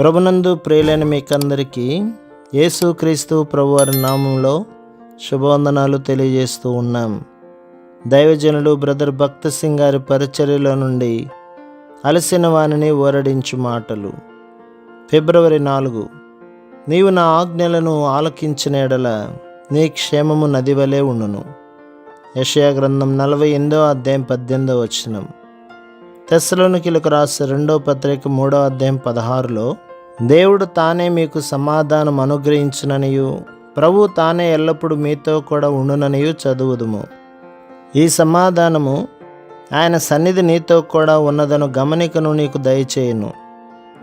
ప్రభునందు ప్రియులైన మీకందరికీ యేసుక్రీస్తు ప్రభువారి నామంలో శుభవందనాలు తెలియజేస్తూ ఉన్నాం. దైవజనులు బ్రదర్ భక్త సింగ్ గారి పరిచర్యలో నుండి అలసిన వాణిని ఓరడించు మాటలు. ఫిబ్రవరి నాలుగు. నీవు నా ఆజ్ఞలను ఆలకించిన ఎడల నీ క్షేమము నది వలె ఉండును. యషయా గ్రంథం నలభై ఎనిమిదో అధ్యాయం పద్దెనిమిదో వచనం. తెస్సలోనికి రాసే రెండో పత్రిక మూడో అధ్యాయం పదహారులో దేవుడు తానే మీకు సమాధానం అనుగ్రహించుననియు. ప్రభు తానే ఎల్లప్పుడూ మీతో కూడా ఉండుననియు చదువుదుము. ఈ సమాధానము ఆయన సన్నిధి నీతో కూడా ఉన్నదను గమనికను నీకు దయచేయును.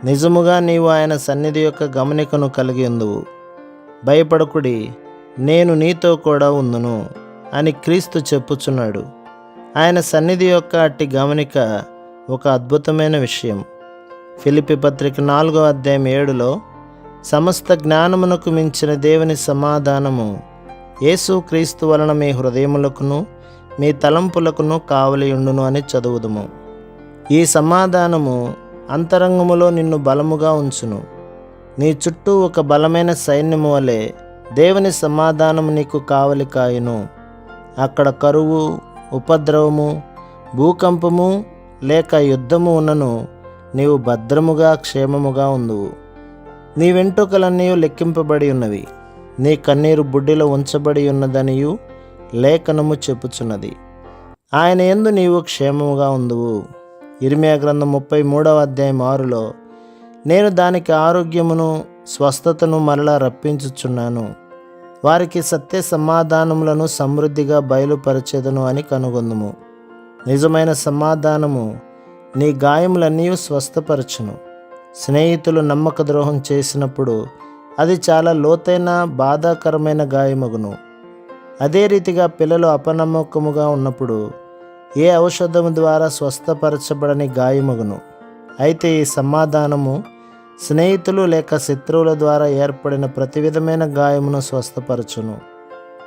నిజముగా నీవు ఆయన సన్నిధి యొక్క గమనికను కలిగి ఉందువు. భయపడకుడి నేను నీతో కూడా ఉందును అని క్రీస్తు చెప్పుచున్నాడు. ఆయన సన్నిధి యొక్క అట్టి గమనిక ఒక అద్భుతమైన విషయం. ఫిలిపి పత్రిక నాలుగో అధ్యాయం ఏడులో సమస్త జ్ఞానమునకు మించిన దేవుని సమాధానము యేసు క్రీస్తు వలన మీ హృదయములకును మీ తలంపులకును కావలియుండును అని చదువుదుము. ఈ సమాధానము అంతరంగములో నిన్ను బలముగా ఉంచును. నీ చుట్టూ ఒక బలమైన సైన్యము వలె దేవుని సమాధానము నీకు కావలి కాయును. అక్కడ కరువు ఉపద్రవము భూకంపము లేక యుద్ధము ఉన్నను. నీవు భద్రముగా క్షేమముగా ఉందువు. నీ వెంట్రుకలన్నీ లెక్కింపబడి ఉన్నవి. నీ కన్నీరు బుడ్డిలో ఉంచబడి ఉన్నదనియు లేఖనము చెప్పుచున్నది. ఆయన ఎందు నీవు క్షేమముగా ఉందువు. ఇరిమియా గ్రంథం ముప్పై మూడవ అధ్యాయం ఆరులో నేను దానికి ఆరోగ్యమును స్వస్థతను మరలా రప్పించుచున్నాను. వారికి సత్య సమాధానములను సమృద్ధిగా బయలుపరచెదను అని కనుగొందుము. నిజమైన సమాధానము నీ గాయములన్నీ స్వస్థపరచును. స్నేహితులు నమ్మక ద్రోహం చేసినప్పుడు అది చాలా లోతైన బాధాకరమైన గాయమగును. అదే రీతిగా పిల్లలు అపనమ్మకముగా ఉన్నప్పుడు ఏ ఔషధము ద్వారా స్వస్థపరచబడని గాయమగును? అయితే ఈ సమాధానము స్నేహితులు లేక శత్రువుల ద్వారా ఏర్పడిన ప్రతి విధమైన గాయమును స్వస్థపరచును.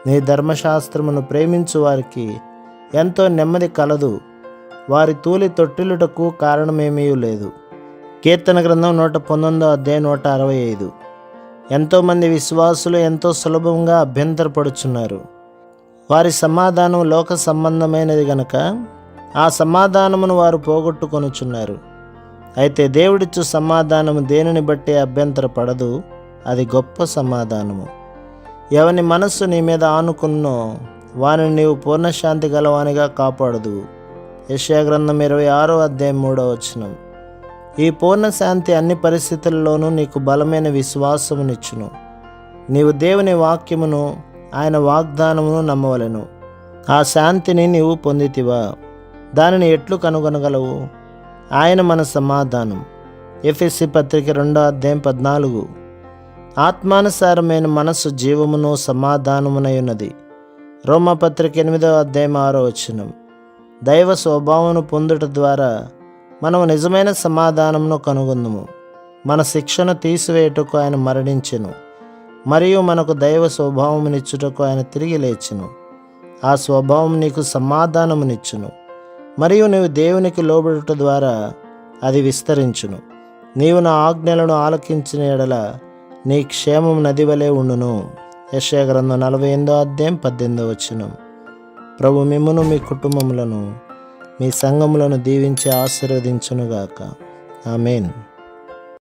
నీ ధర్మశాస్త్రమును ప్రేమించు వారికి ఎంతో నెమ్మది కలదు. వారి తూలి తొట్టిలుటకు కారణమేమీ లేదు. కీర్తన గ్రంథం నూట పంతొమ్మిదో అధ్యాయం నూట అరవై ఐదు. ఎంతోమంది విశ్వాసులు ఎంతో సులభంగా అభ్యంతరపడుచున్నారు. వారి సమాధానం లోక సంబంధమైనది గనక ఆ సమాధానమును వారు పోగొట్టుకొనుచున్నారు. అయితే దేవుడిచ్చు సమాధానము దేనిని బట్టి అభ్యంతర పడదు అది గొప్ప సమాధానము. ఎవని మనస్సు నీ మీద ఆనుకున్నో వాని నీవు పూర్ణశాంతి గలవానిగా కాపాడదు యశ్యా గ్రంథం ఇరవై ఆరో అధ్యాయం మూడో వచనం. ఈ పూర్ణశాంతి అన్ని పరిస్థితుల్లోనూ నీకు బలమైన విశ్వాసమునిచ్చును. నీవు దేవుని వాక్యమును ఆయన వాగ్దానమును నమ్మవలెను. ఆ శాంతిని నీవు పొందితివా? దానిని ఎట్లు కనుగొనగలవు? ఆయన మన సమాధానం. ఎఫ్ఎస్సి పత్రిక రెండో అధ్యాయం పద్నాలుగు. ఆత్మానుసారమైన మనస్సు జీవమును సమాధానమునై ఉన్నది రోమపత్రిక ఎనిమిదవ అధ్యాయం ఆరో వచనం. దైవ స్వభావమును పొందుట ద్వారా మనము నిజమైన సమాధానమును కనుగొందుము. మన శిక్షను తీసివేయుటకు ఆయన మరణించెను. మరియు మనకు దైవ స్వభావమునిచ్చుటకు ఆయన తిరిగి లేచెను. ఆ స్వభావం నీకు సమాధానమునిచ్చును. మరియు నీవు దేవునికి లోబడుట ద్వారా అది విస్తరించును. నీవు నా ఆజ్ఞలను ఆలకించిన ఎడల నీ క్షేమం నది వలె ఉండును. యశయ గ్రంథం నలభై ఎనిమిదో అధ్యాయం పద్దెనిమిదో వచ్చినం ప్రభు మిమ్మను మీ కుటుంబములను మీ సంఘములను దీవించి ఆశీర్వదించునుగాక. ఆమెన్.